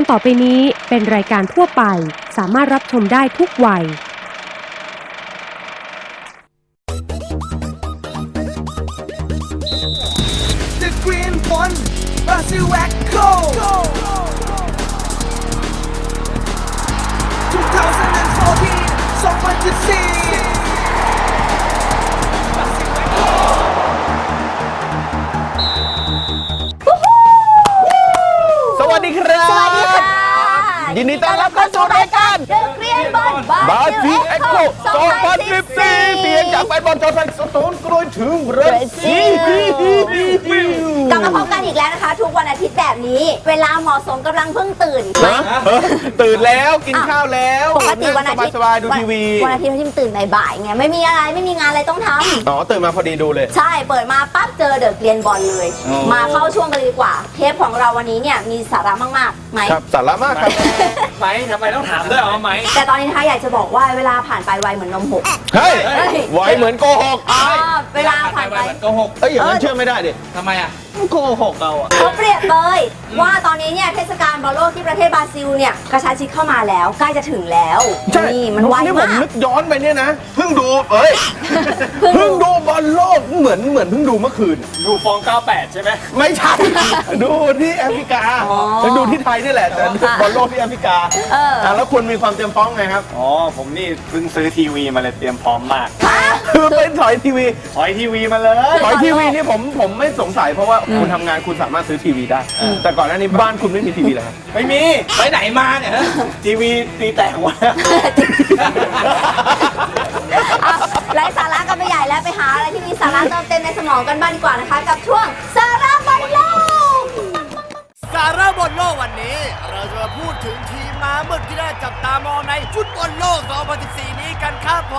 การต่อไปนี้เป็นรายการทั่วไป สามารถรับชมได้ทุกวัย The Green One Brazil Echo 2014 2014 ยินดีต้อนรับเข้าสู่รายการเดอะเกรียนบอลบาซีเอ็กโค2014 เสียงจากแฟนบอลชาวไทยสตูนกรุยถึงเบรซีลกลับมาพบกันอีกแล้วนะคะ ทุกวันอาทิตย์แบบนี้ เวลาเหมาะสมกำลังเพิ่งตื่นนะตื่นแล้วกินข้าวแล้วปกติวันอาทิตย์สบายๆดูทีวีวันอาทิตย์ที่มันตื่นบ่ายๆไงไม่มีอะไรไม่มีงานอะไรต้องทำอ๋อตื่นมาพอดีดูเลย ใช่เปิดมาปั๊บเจอเดอะเกรียนบอลเลยอ๋อมาเข้าช่วงกันเลยดีกว่า เทปของเราวันนี้เนี่ยมีสาระมากๆไหมครับสาระมากครับไหมทำไมต้องถามด้วยอ๋อไหมแต่ตอนนี้นะคะอยากจะบอกว่าเวลาผ่านไปไวเหมือนนมหกเฮ้ยไหวเหมือนโกหกอ๋อเวลาผ่านไป โกหกเอ้ยอย่างนั้นเชื่อไม่ได้ดิทำไมอะ โกหกเราอะเขาเปรียบเลยว่าตอนนี้เนี่ยเทศกาลบอลโลกที่ประเทศบราซิลเนี่ยกระชั้นชิดเข้ามาแล้วใกล้จะถึงแล้วใช่นี่มันไวนี่ผมมาก นึกย้อนไปเนี่ยนะเพิ่งดูเอ้ยเพิ่งดูเพิ่งดูบอลโลกเหมือนเหมือนเพิ่งดูเมื่อคืน ดูฟอง 98 ใช่ไหม ไม่ใช่ ดูที่แอฟริกาอ๋อฉันดูที่ไทยนี่แหละแต่บอลโลกที่แอฟริกาเอออะแล้วคุณมีความเตรียมพร้อมไงครับ อ๋อ ผมนี่เพิ่งซื้อทีวีมาเลยเตรียมพร้อมมากฮะคือเป็นถอยทีวี ถอยทีวีมาเลย ถอยทีวีนี่ผมผมไม่สงสัยเพราะว่าคุณทำงานคุณสามารถซื้อทีวีได้ แต่ก่อนหน้านี้บ้านคุณไม่มีทีวีเลยครับไม่มี ไปไหนมาเนี่ยฮะทีวีตีแตกหมดแล้วอะไร้สาระกันไปใหญ่แล้วไปหาอะไรที่มีสาระเติมเต็มในสมองกันบ้างดีกว่านะคะ กับช่วงสาระบอลโลก สาระบอลโลกวันนี้ เราจะมาพูดถึงทีมม้ามืดที่น่า จับตามองในฟุตบอลโลก 2014 นี้กันครับผ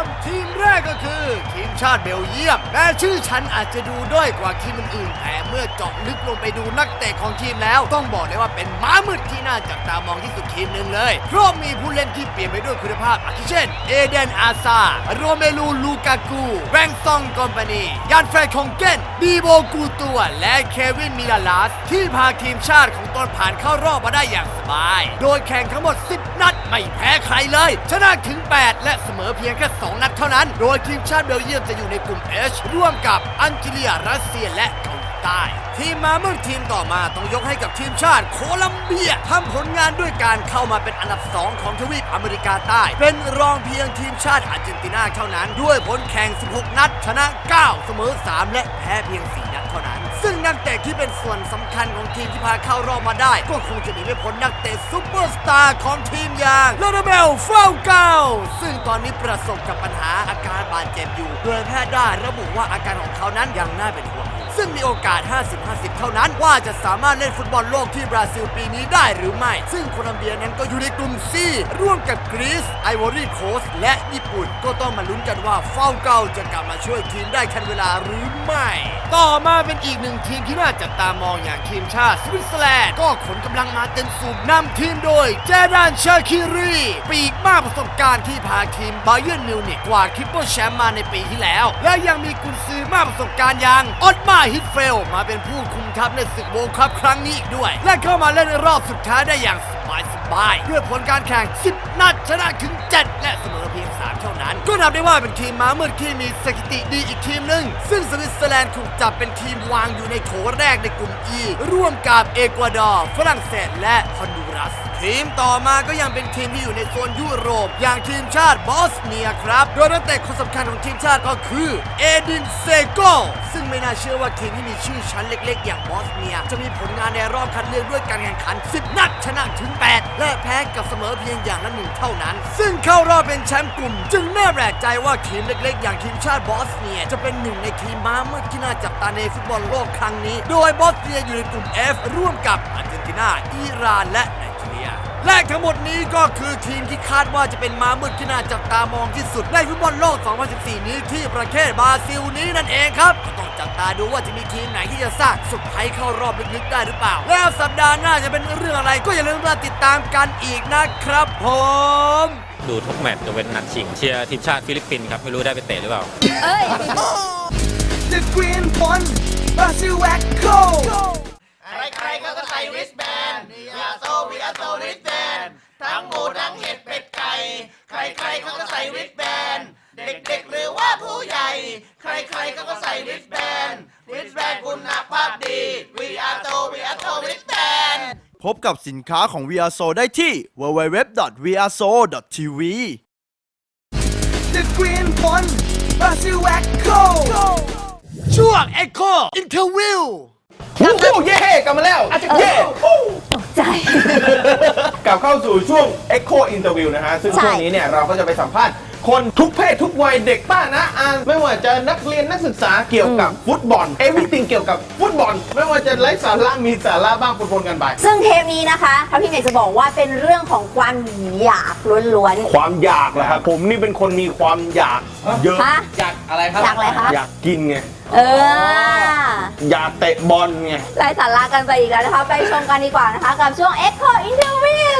ม ทีมแรกก็คือ ทีมชาติเบลเยียมแม้ชื่อฉันอาจจะดูด้อยกว่าทีมอื่นๆแต่เมื่อเจาะลึกลงไปดูนักเตะของทีมแล้ว ต้องบอกเลยว่าเป็นม้ามืดที่น่าจับตามองที่สุดทีมหนึ่งเลย เพราะมีผู้เล่นที่เปลี่ยนไปด้วยคุณภาพอาทิเช่น เอเดนอาซา โรเมลูลูกากูแบงซองกอมปานียานแฟร์คองเกนดีโบกูตัว และเควินมิลาลาสที่พาทีมชาติของตนผ่านเข้ารอบมาได้อย่างสบาย โดยแข่งทั้งหมด10 นัด ไม่แพ้ใครเลย ชนะถึง 8 และเสมอเพียงแค่ 2 นัดเท่านั้น โดยทีมชาติเบลเยียมจะอยู่ในกลุ่ม H ร่วมกับอังกฤษรัสเซียและเกาหลีใต้ทีมมาเมื่อทีมต่อมาต้องยกให้กับทีมชาติโคลัมเบียทำผลงานด้วยการเข้ามาเป็นอันดับ 2 ของทวีปอเมริกาใต้ เป็นรองเพียงทีมชาติอาร์เจนตินาเท่านั้น ด้วยผลแข่ง 16 นัด ชนะ 9 เสมอ 3 และแพ้เพียง 4 เท่านั้น ซึ่งนักเตะที่เป็นส่วนสำคัญของทีมที่พาเข้ารอบมาได้ ก็คงจะหนีไม่พ้นนักเตะซูเปอร์สตาร์ของทีมอย่างลาดาเบลฟาวเกาซึ่งตอนนี้ประสบกับปัญหาอาการบาดเจ็บอยู่ โดยแพทย์ได้ระบุว่าอาการของเขานั้นยังน่าเป็นห่วง ซึ่งมีโอกาส 50-50 เท่านั้น ว่าจะสามารถเล่นฟุตบอลโลกที่บราซิลปีนี้ได้หรือไม่ ซึ่งโคลัมเบียนั้นก็อยู่ในกลุ่ม C ร่วมกับกรีซไอวอรี่โคสและญี่ปุ่น ก็ต้องมาลุ้นกันว่าฟาเกาจะกลับมาช่วยทีมได้ทันเวลาหรือไม่ ต่อมาเป็นอีกหนึ่งทีมที่น่าจับตามองอย่างทีมชาติสวิตเซอร์แลนด์ก็ขนกำลังมาเต็มสูบนำทีมโดยเจดานชาคิรีปีกมากประสบการณ์ที่พาทีมบาเยิร์นมิวนิกกว่าดทริปเปิลแชมป์มาในปีที่แล้ว และยังมีกุนซือมากประสบการณ์อย่างออตมาฮิตเฟลมาเป็นผู้คุมทัพในศึกโวลด์คัพครั้งนี้อีกด้วย และเข้ามาเล่นในรอบสุดท้ายได้อย่างสบายสบายด้วยผลการแข่ง 10 นัดชนะถึง 7 และเสมอเพียง 3 เท่านั้น ก็นับได้ว่าเป็นทีมม้ามืดที่มีสถิติดีอีกทีมหนึ่งซึ่งสวิตเซอร์แลนด์ถูกจับเป็นทีมวางอยู่ในโถแรกในกลุ่ม E ร่วมกับเอกวาดอร์ ฝรั่งเศสและฮอนดูรัส ทีมต่อมาก็ยังเป็นทีมที่อยู่ในโซนยุโรป อย่างทีมชาติบอสเนียครับ โดยนักเตะคนสำคัญของทีมชาติก็คือ เอดินเซโกซึ่งไม่น่าเชื่อว่าทีมที่มีชื่อชั้นเล็ก ๆ อย่างบอสเนีย จะมีผลงานในรอบคัดเลือกด้วยการแข่งขัน 10 นัดชนะถึง 8 และแพ้กับเสมอเพียงอย่างละหนึ่งเท่านั้น ซึ่งเข้ารอบเป็นแชมป์กลุ่ม จึงน่าแปลกใจว่าทีมเล็ก ๆ อย่างทีมชาติบอสเนีย จะเป็นหนึ่งในทีมม้ามืดที่น่าจับตาในฟุตบอลโลกครั้งนี้ โดยบอสเนียอยู่ในกลุ่ม F ร่วมกับอาร์เจนตินา อิหร่านและ และทั้งหมดนี้ก็คือทีมที่คาดว่าจะเป็นม้ามืดที่น่าจับตามองที่สุดในฟุตบอลโลก 2014 นี้ที่ประเทศบราซิลนี้นั่นเองครับก็ต้องจับตาดูว่าจะมีทีมไหนที่จะสร้างสุดไพรส์เข้ารอบลึกๆได้หรือเปล่า แล้วสัปดาห์หน้าจะเป็นเรื่องอะไรก็อย่าลืมมาติดตามกันอีกนะครับผมดูทุกแมตช์ยกเว้นนัดชิงเชียร์ทีมชาติฟิลิปปินส์ครับไม่รู้ได้ไปเตะหรือเปล่า เอ้ย The Green One Brazil Echo ใครๆก็ใส่ริสแบนอย่าโซ ทั้งหมูทั้งเห็ดเป็ดไก่ ใครๆเขาก็ใส่วิกแบน เด็กๆหรือว่าผู้ใหญ่ ใครๆเขาก็ใส่วิกแบน วิกแบนคุณภาพดี We are to We are to วิกแบน พบกับสินค้าของ VRSO ได้ที่ www.vrso.tv The Green One Brazil Echo ช่วง Echo Interview โอ้โหเย่กลับมาแล้วอาจจะเย่โอ้ใจ กลับเข้าสู่ช่วง Echo Interview นะฮะ ซึ่งใช่ ช่วงนี้เนี่ยเราก็จะไปสัมภาษณ์ คนทุกเพศทุกวัยเด็กป้านะอานไม่ว่าจะนักเรียนนักศึกษาเกี่ยวกับฟุตบอล everything เกี่ยวกับฟุตบอล ไม่ว่าจะไร้สาระมีสาระบ้างปนๆกันไป ซึ่งเทปนี้นะคะถ้าพี่เมย์จะบอกว่าเป็นเรื่องของความอยากล้วนความอยากนะครับผมนี่เป็นคนมีความอยากเยอะ ๆฮะอยากอะไรครับ อยากอะไรคะอยากกินไง เอออยากเตะบอลไงไร้สาระกันไปอีกแล้วนะคะ ไปชมกันดีกว่านะคะ กับช่วง Echo Interview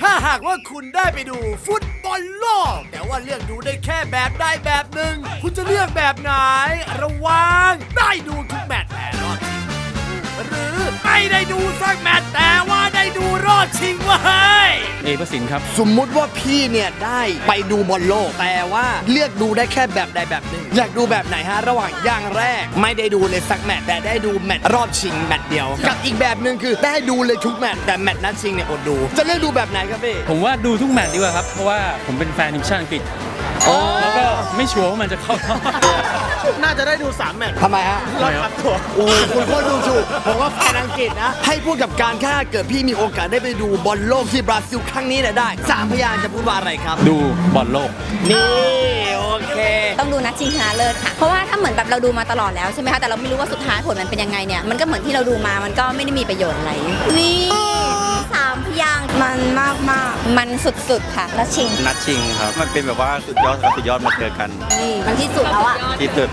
ถ้าหากว่าคุณได้ไปดูฟุตบอลโลก แต่ว่าเลือกดูได้แค่แบบใดแบบหนึ่ง คุณจะเลือกแบบไหน ระวัง ได้ดูทุกแมตช์แต่รอบชิงหรือไม่ได้ดูสักแมตช์แต่ว่าได้ดูรอบชิงวะ อประสินครับ สมมุติว่าพี่เนี่ยได้ไปดูบอลโลก แต่ว่าเลือกดูได้แค่แบบใดแบบหนึ่งอยากดูแบบไหนฮะระหว่างอย่างแรก ไม่ได้ดูเลยสักแมตช์แต่ได้ดูแมตช์รอบชิงแมตช์เดียว กับอีกแบบหนึ่งคือได้ดูเลยทุกแมตช์แต่แมตช์นัดชิงเนี่ยอดดู จะเลือกดูแบบไหนครับพี่ผมว่าดูทุกแมตช์ดีกว่าครับ เพราะว่าผมเป็นแฟนทีมชาติอังกฤษ แล้วก็ไม่ชัวร์ว่ามันจะเข้ารอบน่าจะได้ดู3แมตช์ทำไมฮะ รอบคัดตัว โอ้ยคุณโคตรดูถูกผมว่าแฟนอังกฤษนะ ให้พูดกับการค่าเกิดพี่มีโอกาสได้ไปดูบอลโลกที่บราซิลครั้งนี้เนี่ยได้สามพยางค์จะพูดว่าอะไรครับ ดูบอลโลก นี่ โอเค ต้องดูนัดชิงชนะเลิศค่ะ เพราะว่าถ้าเหมือนแบบเราดูมาตลอดแล้วใช่ไหมคะ แต่เราไม่รู้ว่าสุดท้ายผลมันเป็นยังไงเนี่ย มันก็เหมือนที่เราดูมา มันก็ไม่ได้มีประโยชน์อะไร นี่ มากๆมันสุดๆค่ะนัดชิงนัดชิงครับ มันเป็นแบบว่าสุดยอดกับสุดยอดมาเจอกัน นี่มันที่สุดแล้วอะที่สุด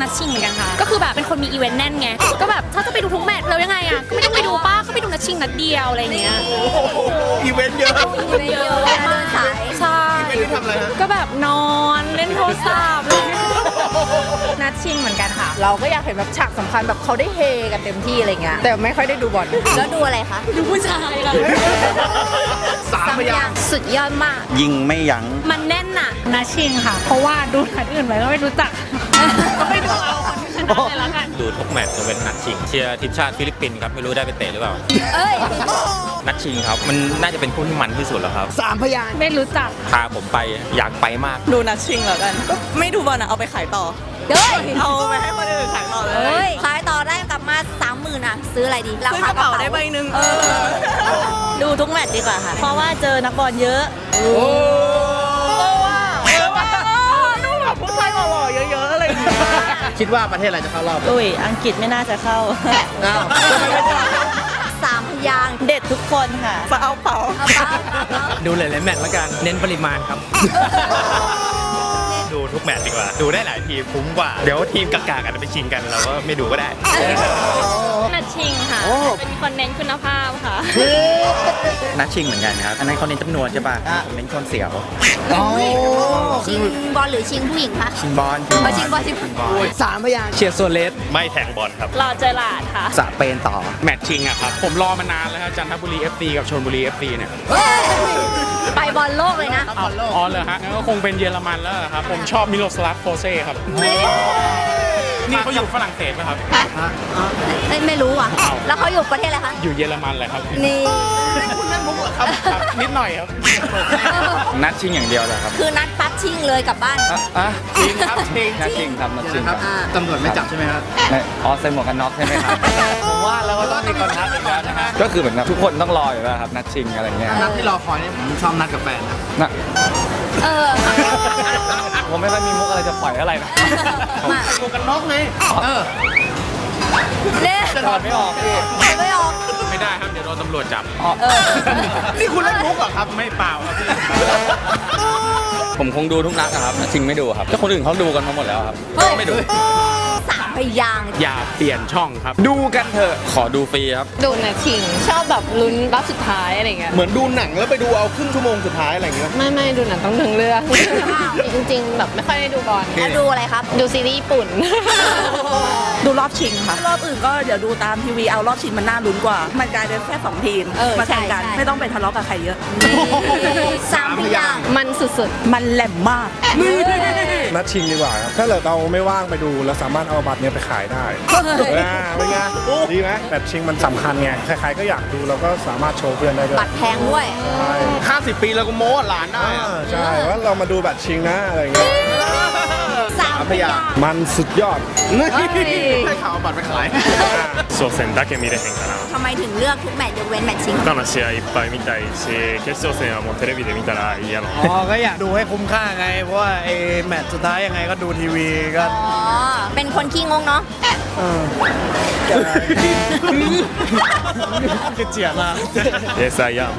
นัดชิงเหมือนกันค่ะ ก็คือแบบเป็นคนมีอีเวนต์แน่นไง ก็แบบถ้าจะไปดูทุกแมตช์แล้วยังไงอะก็ไม่ต้องไปดูป้าก็ไปดูนัดชิงนัดเดียวอะไรอย่างเงี้ย อีเวนต์เยอะเยอะเดินสายใช่ทำอะไรฮะก็แบบนอนเล่นโทรศัพท์ นัดชิงเหมือนกันค่ะ เราก็อยากเห็นแบบฉากสำคัญแบบเขาได้เฮกันเต็มที่อะไรเงี้ย แต่ไม่ค่อยได้ดูบอลแล้วดูอะไรคะ ดูผู้ชายค่ะสามพยางค์สุดยอดมาก ยิงไม่ยั้ง มันแน่นน่ะนัดชิงค่ะ เพราะว่าดูนัดอื่นไปก็ไม่รู้จัก ก็ไม่ดูเอาค นที่ชนะเลยละกัน ดูทุกแมตช์ยกเว้นนัดชิงเชียร์ทีมชาติฟิลิปปินส์ครับไม่รู้ได้ไปเตะหรือเปล่า เอ้ย นัดชิงครับ มันน่าจะเป็นคู่ที่มันที่สุดแล้วครับสามพยางค์ไม่รู้จักพาผมไปอยากไปมาก ดูนัดชิงแล้วกันก็ไม่ดูบอลนะเอาไปขายต่อ เฮ้ยเอาไปให้คนอื่นขายต่อเลเฮ้ย ยขายต่อได้กลับมาสามหมื่นอะ ซื้ออะไรดีซื้อกระเป๋าได้ใบหนึ่งเออ ดูทุกแมตช์ดีกว่าค่ะ เพราะว่าเจอนักบอลเยอะโอ้ว่าเออว่าดูแบบผู้ชายหล่อๆเยอะๆอะไรอย่างเงี้ย คิดว่าประเทศอะไรจะเข้ารอบอุ้ย อังกฤษไม่น่าจะเข้า อ้าวสามพยางค์เด็ดทุกคนค่ะเอาเป๋าเอาเปล่าเอาเปล่าดูหลายๆแมตช์แล้วกัน เน้นปริมาณครับ ดูทุกแมตช์ดีกว่า ดูได้หลายทีมคุ้มกว่า เดี๋ยวทีมกากๆอาจจะไปชิงกันเราก็ไม่ดูก็ได้นัด ชิงค่ะเป็นคนเน้นคุณภาพค่ะ นัดชิงเหมือนกันครับ อันนั้นเขาเน้นจำนวนใช่ป่ะผมเน้นคนเสียวชิงบอลหรือชิงผู้หญิงคะ ชิงบอลเอาชิงบอลชิงสามพยางค์เชียร์โซเลสไม่แทงบอลครับ รอเจอหลาดค่ะ สะเปนต่อ แมตช์ชิงอะครับ ผมรอมานานแล้วครับจันทบุรี FC กับชลบุรี FC เนี่ยไปบอลโลกเลยนะ อ๋อเหรอฮะงั้นก็คงเป็นเยอรมันแล้วเหรอครับ ผมชอบมิโลสลาฟโคเซ่ครับ นี่เขาอยู่ฝรั่งเศสป่ะครับเอ้ยไม่รู้อะ แล้วเขาอยู่ประเทศอะไรคะ อยู่เยอรมันเลยครับ นี่ครับครับนิดหน่อยครับ นัดชิงอย่างเดียวเลยครับคือนัดปั๊บชิงเลยกลับบ้าน อะชิงครับชิง นัดชิงครับนัดชิงครับอ่าตำรวจไม่จับใช่ไหมครับอ๋อใส่หมวกกันน็อกใช่ไหมครับ ผมว่าเราก็ต้องมีคอนทัคอีกแล้วนะฮะก็คือเหมือนกับทุกคนต้องรออยู่แล้วครับ นัดชิงอะไรเงี้ยนัดที่รอคอยนี่ผมชอบนัดกับแฟนนะนะ เออ ผมไม่ค่อยมีมุกอะไรจะปล่อยอะไรนะมา หมวกกันน็อกไงเออเนี่ยถอดไม่ออกพี่ไม่ออก ไม่ได้ครับ เดี๋ยวโดนตำรวจจับนี่คุณเล่นมุกเหรอครับ ไม่เปล่าครับพี่ผมคงดูทุกนัดนะครับนัดชิงไม่ดูครับก็คนอื่นเขาดูกันมาหมดแล้วครับ เฮ้ย ไม่ดู สามพยางค์อย่าเปลี่ยนช่องครับ ดูกันเถอะขอดูฟรีครับ ดูนะชิง ชอบแบบลุ้นรอบสุดท้ายอะไรเงี้ยเหมือนดูหนังแล้วไปดูเอาครึ่งชั่วโมงสุดท้ายอะไรอย่างเงี้ย ไม่ไม่ดูหนังต้องถึงเรื่อง จริงๆ แบบไม่ค่อยได้ดูบอลแล้วดูอะไรครับ ดูซีรีส์ญี่ปุ่น ดูรอบชิงค่ะ รอบอื่นก็เดี๋ยวดูตามทีวีเอารอบชิงมันน่าลุ้นกว่า มันกลายเป็นแค่สองทีมเออมาแข่งกัน ใช่ใช่ ไม่ต้องไปทะเลาะกับใครเยอะ สามพยางค์มันสุดมันแหลมมาก นัดชิงดีกว่าครับถ้าเกิดเราไม่ว่างไปดูเราสามารถเอาบัตรเนี้ยไปขายได้อ่าเป็นไงดีไหมแมตช์ชิงมันสำคัญไงใครๆก็อยากดูเราก็สามารถโชว์เพื่อนได้ด้วยบัตรแพงด้วย ใช่50ปีแล้วก็โม้หลานได้อะอ่าใช่ว่าเรามาดูบัตรชิงนะอะไรอย่างเงี้ยสามพยางค์ มันสุดยอด ให้ข่าวเอาบัตรไปขาย โซเซนだけ見れへんかな ทำไมถึงเลือกทุกแมตช์ยกเว้นแมตช์ชิง 他の試合いっぱい見たいし決勝戦はもうテレビで見たらいいやろ อ๋อ ก็อยากดูให้คุ้มค่าไง เพราะว่าไอ้แมตช์สุดท้ายยังไงก็ดูทีวีก็ อ๋อ เป็นคนขี้งงเนาะ คือเจียมา Yes I am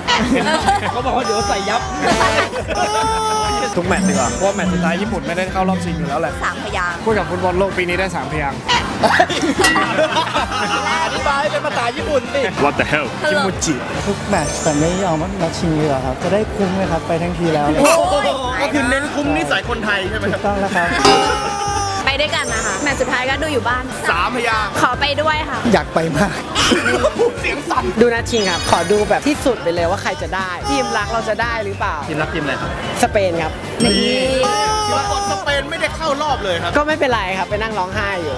เขาบอกว่าเดี๋ยวใส่ยับ ทุกแมตช์ดีกว่าเพราะแมตช์สุดท้ายญี่ปุ่นไม่ได้เข้ารอบชิงอยู่แล้วแหละสามพยางค์พูดกับฟุตบอลโลกปีนี้ได้สามพยางค์อธิบายเป็นภาษาญี่ปุ่นสิ What the hell คิมูจิ ทุกแมตช์แต่ไม่ยอมมาชิงเหลือครับ จะได้คุ้มไหมครับ ไปทั้งทีแล้วก็คือเน้นคุ้มนิสัยคนไทยใช่ไหมครับ กต้องแล้วครับ ด้วยกันนะคะแมตช์สุดท้ายก็ดูอยู่บ้าน สามพยางค์ขอไปด้วยค่ะ อยากไปมาก เสียงสั่นดูนะชิงครับ ขอดูแบบที่สุดไปเลยว่าใครจะได้ ทีมรักเราจะได้หรือเปล่า ทีมรักทีมอะไรครับสเปนครับ ปรากฏสเปนไม่ได้เข้ารอบเลยครับ ก็ไม่เป็นไรครับ ไปนั่งร้องไห้อยู่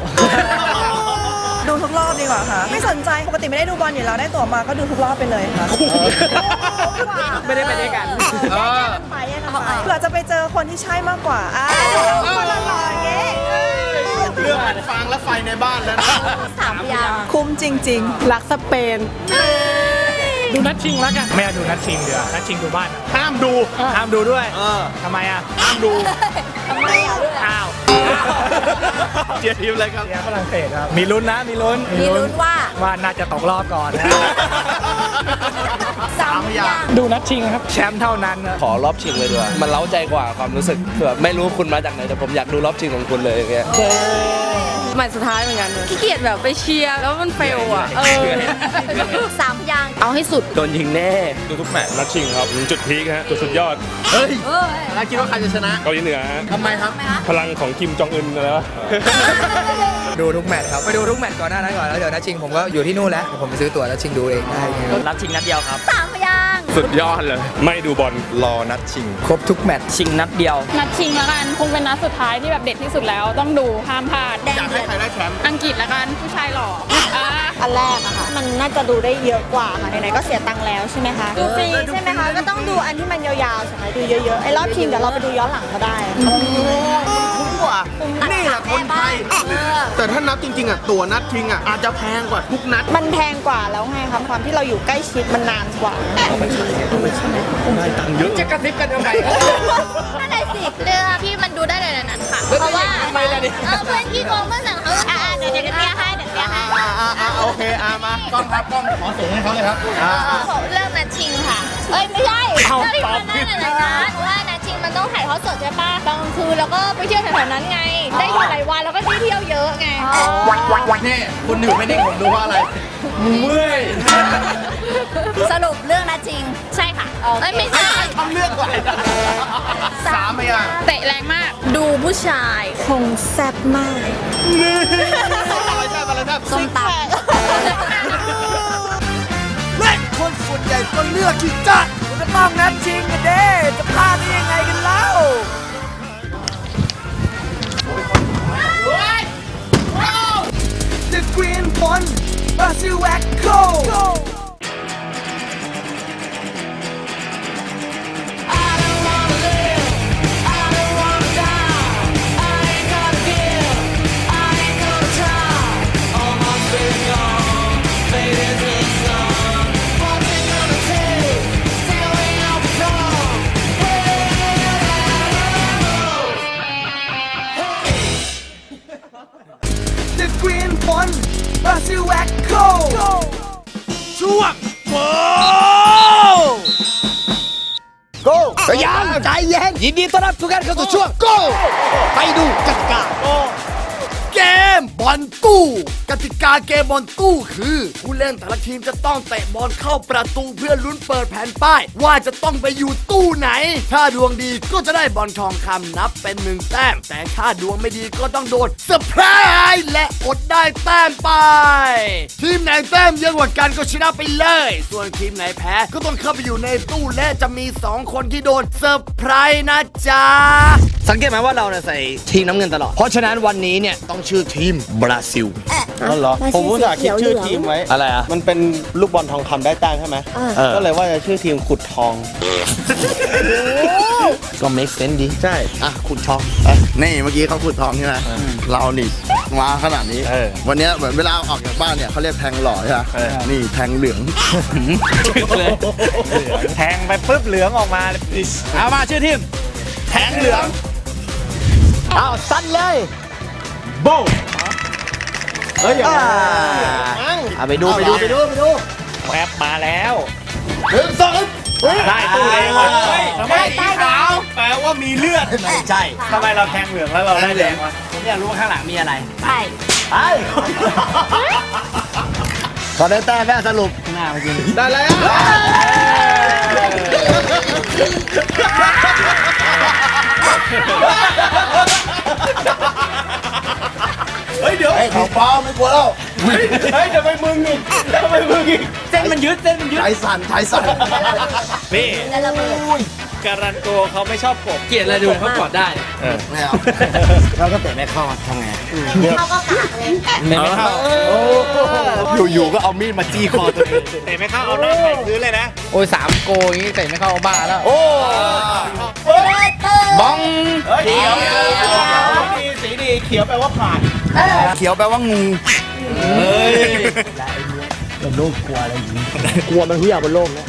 ดูทุกรอบดีกว่าค่ะ ไม่สนใจปกติไม่ได้ดูบอลอยู่แล้วได้ตั๋วมาก็ดูทุกรอบไปเลยค่ะไม่ได้ไปด้วยกันไปแยกกันไปเผื่อจะไปเจอคนที่ใช่มากกว่าอ่าคนละหล่ออย่างเงี้ย เรื่องมันฟังและไฟในบ้านแล้วนะสามพยางค์คุ้มจริง ๆ รักสเปน ดูนัดชิงแล้วกันไม่เอาดูนัดชิงเดี๋ยวนัดชิงดูบ้านห้ามดูห้ามดูด้วยเออทำไมอะห้ามดูทำไมอะด้วยอ้าวเชียร์ทีมอะไรครับ เชียร์ฝรั่งเศสครับมีลุ้นนะมีลุ้นมีลุ้นว่า ว่าน่าจะตกรอบก่อนนะ สามพยางค์ดูนัดชิงครับ แชมป์เท่านั้นนะขอรอบชิงเลยดีกว่ามันเล้าใจกว่าความรู้สึกแบบไม่รู้คุณมาจากไหนแต่ผมอยากดูรอบชิงของคุณเลยอย่างเงี้ย แมตช์สุดท้ายเหมือนกันขี้เกียจแบบไปเชียร์แล้วมันเฟลอะเออสามพยางค์เอาให้สุดโดนยิงแน่ดูทุกแมตช์นัดชิงครับจุดพีคฮะจุดสุดยอดเฮ้ยเอ้ยแล้วคิดว่าใครจะชนะเกาหลีเหนือฮะทำไมครับทำไมคะพลังของคิมจองอึนอะไรวะดูทุกแมตช์ครับไปดูทุกแมตช์ก่อนหน้านั้นก่อนแล้วเดี๋ยวนัดชิงผมก็อยู่ที่นู่นแล้วเดี๋ยวผมไปซื้อตั๋วแล้วชิงดูเองได้รับชิงนัดเดียวครับสามพยางค์ สุดยอดเลย ไม่ดูบอลรอนัดชิง ครบทุกแมตช์ชิงนัดเดียว นัดชิงแล้วกัน คงเป็นนัดสุดท้ายที่แบบเด็ดที่สุดแล้ว ต้องดูห้ามพลาดแดงอยากเดืให้อดใครได้แชมป์อังกฤษแล้วกันผู้ชายหล่ออะอันแรกอะค่ะ มันน่าจะดูได้เยอะกว่าค่ะไหนๆก็เสียตังค์แล้วใช่ไหมคะ ดูฟรีใช่ไหมคะ ก็ต้องดูอันที่มันยาวๆใช่ไหมดูเยอะๆ ไอ้รอบชิงเดี๋ยวเราไปดูย้อนหลังก็ได้คุ้มกว่านี่ แหละคนไทย เออ แต่ถ้านับจริงๆอะตัวนัดชิงอะอาจจะแพงกว่าทุกนัด มันแพงกว่าแล้วไงคะความที่เราอยู่ใกล้ชิดมันนานกว่าได้ตังค์เยอะจะกระซิบกันทำไมนั่นแหละสิเรื่องที่มันดูได้ในนั้นค่ะ เพราะว่าทำไมล่ะดิเออเพื่อนที่มองเมื่อหนังเขาอ่าเดี๋ยวเดี๋ยวเดี๋ยวเตี้ยให้เดี๋ยวเตี้ยให้อ่าอ่าอ่าโอเคอ่ามากล้องครับกล้องขอส่งให้เขาเลยครับอ่าอ่า เริ่มนัดชิงค่ะ เอ้ยไม่ใช่เอาเรื่องที่ตอบมันนั่นน่ะนะเพราะว่านัดชิง มันต้องถ่ายทอดสดใช่ปะตอนกลางคืนแล้วก็ไปเที่ยวแถวๆนั้นไง ได้อยู่หลายวันแล้วก็ได้เที่ยวเยอะไง นี่คุณอยู่ไม่นิ่งผมดูว่าอะไรเมื่อยสรุปเรื่องนัดจริง ใช่ค่ะเอ้ยไม่ใช่ทำเรื่องก่อนสามพยางค์เตะแรงมาก ดูผู้ชาย คงแซ่บมากอะไรแทบอะไรแทบส้มตและคนส่วนใหญ่ก็เลือกที่จะมันก็ ต้องนัดชิงกันเด้จะพลาดได้ยังไงกันเล่า The Green One Brazil Echo The ดีต้อนรับทุกท่านเข้าสู่ช่วงโกไปดูกติกาเกมโบอลตู้ กติกาเกมบอลตู้คือ ผู้เล่นแต่ละทีมจะต้องเตะบอลเข้าประตูเพื่อลุ้นเปิดแผ่นป้าย ว่าจะต้องไปอยู่ตู้ไหน ถ้าดวงดีก็จะได้บอลทองคำนับเป็นหนึ่งแต้ม แต่ถ้าดวงไม่ดีก็ต้องโดนเซอร์ไพรส์และอดได้แต้มไป ทีมไหนแต้มเยอะกว่ากันก็ชนะไปเลย ส่วนทีมไหนแพ้ก็ต้องเข้าไปอยู่ในตู้และจะมี 2 คนที่โดนเซอร์ไพรส์นะจ๊ะสังเกตไหมว่าเราเนี่ยใส่ทีมน้ำเงินตลอด เพราะฉะนั้นวันนี้เนี่ยต้องชื่อทีมบราซิล นั่นเหรอผมอุตส่าห์คิดชื่อทีมไว้ อะไรอะ มันเป็นลูกบอลทองคำได้แต้มใช่ไหมเออ ก็เลยว่าจะชื่อทีมขุดทอง ก็ make sense ดี ใช่ อะขุดทองนี่เมื่อกี้เขาขุดทองใช่ไหมเรานี่มาขนาดนี้วันเนี้ยเหมือนเวลาออกจากบ้านเนี่ยเขาเรียกแทงหล่อใช่ไหมนี่แทงเหลือง แทงไปปุ๊บเหลืองออกมา เอามาชื่อทีม แทงเหลือง อ้าวสั้นเลย โบ เฮ้ยอย่าอ่ามั้งเอาไปดูไปดูไปดูไปดูแวบมาแล้ว หนึ่งสองได้ตู้แดงมาเฮ้ยทำไมได้สีขาวแปลว่ามีเลือดไม่ใช่ทำไมเราแทงเหลืองแล้วเราได้แดงวะผมอยากรู้ว่าข้างหลังมีอะไรใช่ไปขอได้แต้มแม่สรุปหน้ามาจริงได้แล้ว เฮ้ยเดี๋ยวไอ้เขาเปล่าไม่กลัวแล้วเฮ้ยเฮ้ยทำไมมึงอีกทำไมมึงอีกเส้นมันยึดเส้นมันยึดใจสั่นใจสั่นนี่แล้วระเบิดการันโกเขาไม่ชอบกบเกลียดอะไรดูเขากอดได้ไม่เอาเราก็เตะไม่เข้าทำไงเขาก็กากเลยไม่เข้าอยู่ๆก็เอามีดมาจี้คอตัวเองเตะไม่เข้าเอาหน้าใส่พื้นเลยนะโอ้ยสามโกอย่างนี้เตะไม่เข้าบ้าแล้วโอ้บ้องเฮ้ยเขียวสีดีสีดีเขียวแปลว่าผ่าน เขียวแปลว่างูเฮ้ยกลัวมันทุกอย่างบนโลกนะ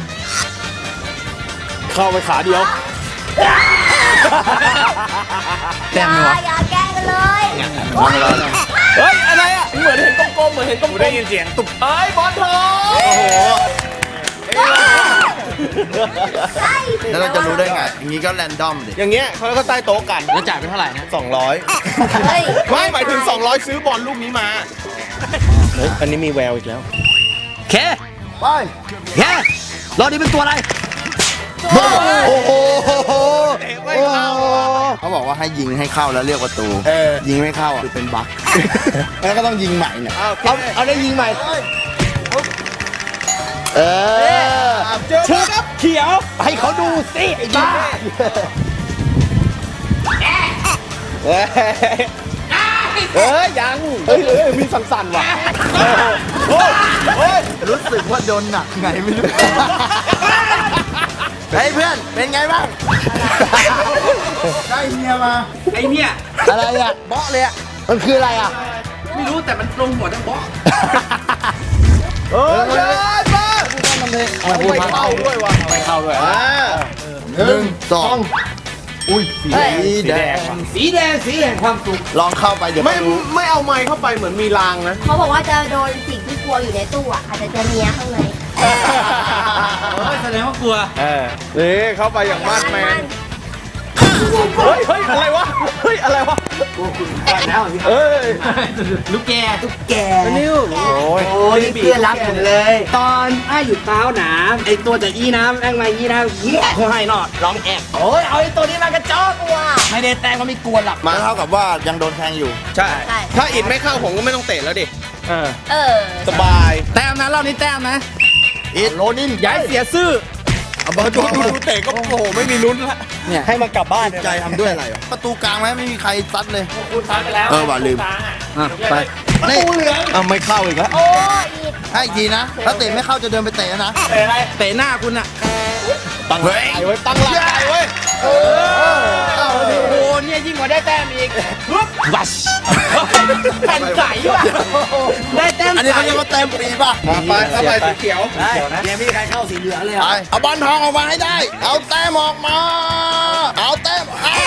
เข้าไปขาเดียวอย่าอย่าแกล้งกันเลยเฮ้ยอะไรอะเหมือนเห็นกลมๆเหมือนเห็นกลมๆได้ยินเสียงตุบเฮ้ยบอลทองโอ้โห แล้วเราจะรู้ได้ไงอย่างนี้ก็แรนดอมดิอย่างเงี้ยเขาก็ใต้โต๊ะกัน แล้วจ่ายไปเท่าไหร่นะ200เฮ้ยไม่หมายถึง 200 ซื้อบอลลูกนี้มาเฮ้ยอันนี้มีแววอีกแล้ว เคไปเครอบนี้เป็นตัวอะไรโอ้โหเขาบอกว่าให้ยิงให้เข้าแล้วเรียกประตูยิงไม่เข้าอะคือเป็นบั๊กแล้วก็ต้องยิงใหม่เนี่ยเอาเอาได้ยิงใหม่ เออเจอครับเขียว ให้เขาดูสิไอ้บ้าเฮ้ยเอ้ยยังเฮ้ยเฮ้ยมีสั่นๆว่ะเฮ้ยเฮ้ยรู้สึกว่าโดนหนักไงไม่รู้ เฮ้ยเพื่อน เป็นไงบ้าง ได้เมียมา ไอ้เนี่ยอะไรอะเบาะเลยอะ มันคืออะไรอะ ไม่รู้แต่มันลงหัวทั้งเบาะเฮ้ย เฮ้ยมามาพูดไม่มาเข้าด้วยว่ะไม่เข้าด้วยอ่าหนึ่งสองอุ้ยสีแดง สีแดงสีแห่งความสุขลองเข้าไปเดี๋ยวไม่ไม่รู้ไม่เอาไม้เข้าไปเหมือนมีรางนะเขาบอกว่าจะโดนสิ่งที่กลัวอยู่ในตู้อะอาจจะเจอเมียข้างในแสดงว่ากลัวเออนี่เข้าไปอย่างมาดแมน เฮ้ยเฮ้ยอะไรวะ เฮ้ย อะไรวะเอ้ยลูกแกตุ๊กแกนิ้วโอ้ยโอ้ยเพื่อนรักผมเลย ตอนอ้าอยู่เท้าหนาไอตัวจะอีน้ำแม่งมาอีน้ำเหี้ยเขาให้นอดร้องแอกโอ้ยเอาไอตัวนี้มากระจอกว่ะไม่ได้แต่งก็ไม่กลัวหรอกมาเท่ากับว่ายังโดนแทงอยู่ ใช่ ใช่ ถ้าอินไม่เข้าผมก็ไม่ต้องเตะแล้วดิ เออ เออ สบาย แต้มนะรอบนี้แต้มนะอิดโรนินย้ายเสียซื่อเอา บอลดูดูดูเตะก็โอ้โหไม่มีลุ้นละเนี่ยให้มันกลับบ้านใจทำด้วยอะไรวะประตูกลางไหมไม่มีใครซัดเลย คุณทักไปแล้วเออว่ะลืมอะไปนี่เอาไม่เข้าอีกแล้วโอ้อีกให้อีกทีนะ ถ้าเตะไม่เข้าจะเดินไปเตะนะ เตะอะไรเตะหน้าคุณอะตั้งหลักใจไว้ตั้งหลักใจไว้เออเข้าดโอ้โหเนี่ยยิ่งกว่าได้แต้มอีกวัช แผ่นใสว่ะได้แต้มอันนี้ใสเขาเรียกว่าเต็มปีป่ะมาไปเข้าไปสีเขียวได้ยังไม่มีใครเข้าสีเหลืองเลยไปอะเอาบอลทองออกมาให้ได้ เอาแต้มออกมา เอาแต้มอ่า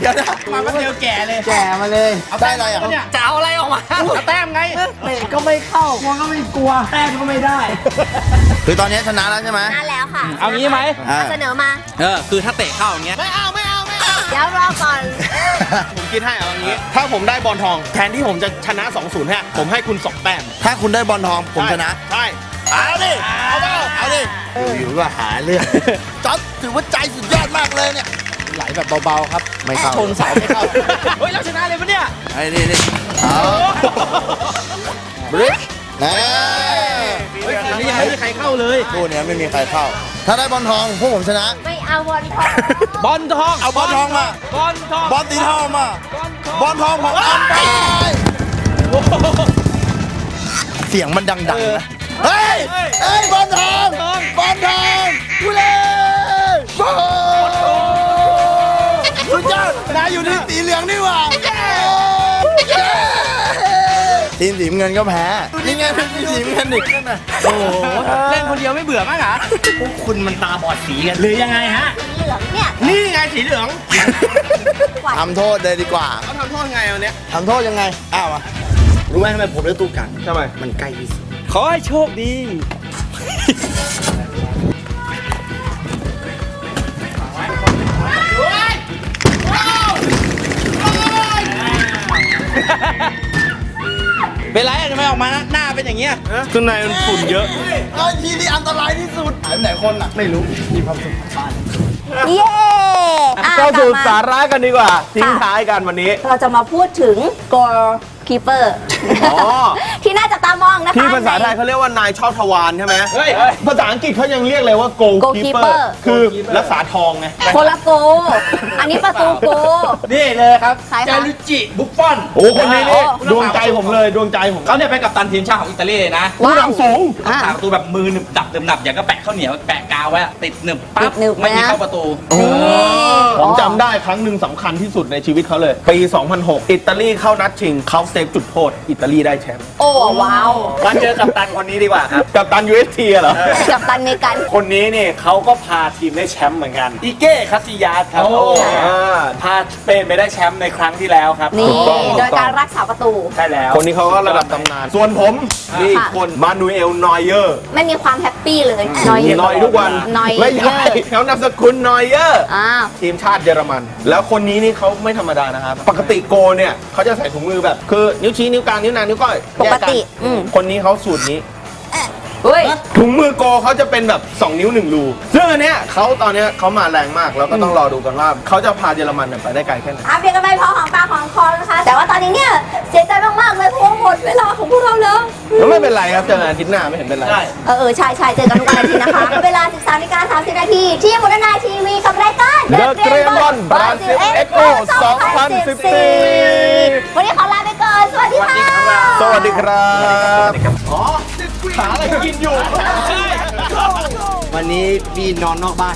เดี๋ยวนะมาก็เดียวแก่เลยแก่มาเลยเอาได้อะไรอะจะเอาอะไรออกมาแต้มไงเตะก็ไม่เข้ากลัวก็ไม่กลัวแต้มก็ไม่ได้ คือตอนนี้ชนะแล้วใช่ไหมนั่นแล้วค่ะเอางี้ไหมอ่าเสนอมา เออ คือถ้าเตะเข้าอย่างเงี้ย ไม่เอาไม่ เอาไม่เอาอย่าดี๋ยวรอก่อน ผมคิดให้เอาอย่างนี้ ถ้าผมได้บอลทอง แทนที่ผมจะชนะ 2-0ฮะผมให้คุณสองแต้มถ้าคุณได้บอลทองผมชนะ ใช่เอาดิเอาเปล่าเอาดิอยู่ก็หาเรื่องจ๊อบถือว่าใจสุดยอดมากเลยเนี่ย ไหลแบบเบาๆครับ ไม่เข้าชนเสาไม่เข้าเฮ้ยเราชนะเลยปะเนี่ยไอ้นี่นี่เอาบริกนะ เฮ้ยนี่ยังไม่มีใครเข้าเลยคู่เนี้ยไม่มีใครเข้า ถ้าได้บอลทองพวกผมชนะ ไม่เอาวันทองบอลทองเอาบอลทองมา บอลทอง บอลสีทองมา บอลทองของอันไป เสียงมันดังๆนะเฮ้ยเฮ้ยบอลทอง บอลทองกูเลยบอลสุดยอดนายอยู่ที่สีเหลืองนี่หว่าเย้ ทีมสีน้ำเงินก็แพ้นี่ไงเป็นทีมสีน้ำเงินอีกนั่นน่ะโอ้โหเล่นคนเดียวไม่เบื่อมั้งเหรอพวกคุณมันตาบอดสีกันหรือยังไงฮะ เหลืองเนี่ย นี่ไงสีเหลืองทำโทษเลยดีกว่าเขาทำโทษไงวันเนี้ยทำโทษยังไง อ้าวอะรู้ไหมทำไมผมเลือกตู้กันทำไม มันใกล้ที่สุดขอให้โชคดี เป็นไรอะทำไมออกมาหน้าเป็นอย่างเงี้ย ข้างในมันฝุ่นเยอะ ไอ้ทีนี่อันตรายที่สุดหายไปไหนคนอะไม่รู้มีความสุขบ้านเย้อะเข้าสู่กลับม สาระกันดีกว่า ทิ้งท้ายกันวันนี้ เราจะมาพูดถึง goal keeper อ๋อ ที่น่าจะตามองนะคะที่ภาษาไทยในเขาเรียกว่านายชอบทวารใช่ไหมเฮ้ยเฮ้ยภาษาอังกฤษเขายังเรียกเลยว่า goal keeper goalkeeper คือรักษาทองไงคนละโก อันนี้ประตูโก นี่เลยครับใครคะ จารุจิบุฟฟอนโอ้คนนี้นี่โอ้ดวงใจผมเลยดวงใจผมเขาเนี่ยเป็นกัปตันทีมชาติของอิตาลีเลยนะผู้นำสูงอะตาประตูแบบมือหนึบดับหนึบหนับอย่างก็แปะข้าวเหนียวแปะกาวไว้อะติดหนึบปั๊บติดหนึบไม่มีนะ เข้าประตู ผมจำได้ครั้งหนึ่งสำคัญที่สุดในชีวิตเขาเลย ปี 2006 อิตาลีเข้านัดชิงเขาเซฟจุดโทษอิตาลีได้แชมป์โอ้ว้าวมาเจอกัปตันคนนี้ดีกว่าครับ กับตัน UST เหรอ กับตันเมกัน คนนี้เนี่ยเขาก็พาทีมได้แชมป์เหมือนกันอีเก้คาซิยาสครับโอ้ อ่าพาสเปนไปได้แชมป์ในครั้งที่แล้วครับนี่ ถูกต้อง โดยการรักษาประตู ใช่แล้วคนนี้เขาก็ระดับตำนาน ส่วนผมมีอีกคนมานูเอลนอยเยอร์ไม่มีความแฮปปี้เลยนอยนอยทุกวันนอยไม่เยใช่อะ เขานามสกุลนอยเยอร์ อ้าว ทีมชาติเยอรมัน แล้วคนนี้นี่เขาไม่ธรรมดานะครับ ปกติโกเนี่ยเขาจะใส่ถุงมือแบบ คือนิ้วชี้นิ้วกลางนิ้วนางนิ้วก้อยปกติแยนอืม คนนี้เขาสูตรนี้ เฮ้ย ถุงมือโกเขาจะเป็นแบบ 2 นิ้ว 1 รู ซึ่งอันเนี้ยเขาตอนเนี้ยเขามาแรงมากแล้วก็ต้องรอดูกันว่าเขาจะพาเยอรมันเนี่ยไปได้ไกลแค่ไหน อัปเดตกันไปพอของปากของคอนะคะ แต่ว่าตอนนี้เนี่ยเสียใจมากๆเลยเพราะว่าหมดเวลาของพวกเราแล้ว แล้วไม่เป็นไรครับ เจอกันอาทิตย์หน้าไม่เห็นเป็นไรเออเออใช่ใช่เจอกันทุกวันอาทิตย์นะคะ เวลา 13นาฬิกา30นาทีที่มุนนาทีวีกับรายการ The Green Ball Brazil Echo 2014 วันนี้ขอลาไปก่อน สวัสดีค่ะ สวัสดีครับ อ๋อ หาอะไรกินอยู่วันนี้พี่นอนนอกบ้าน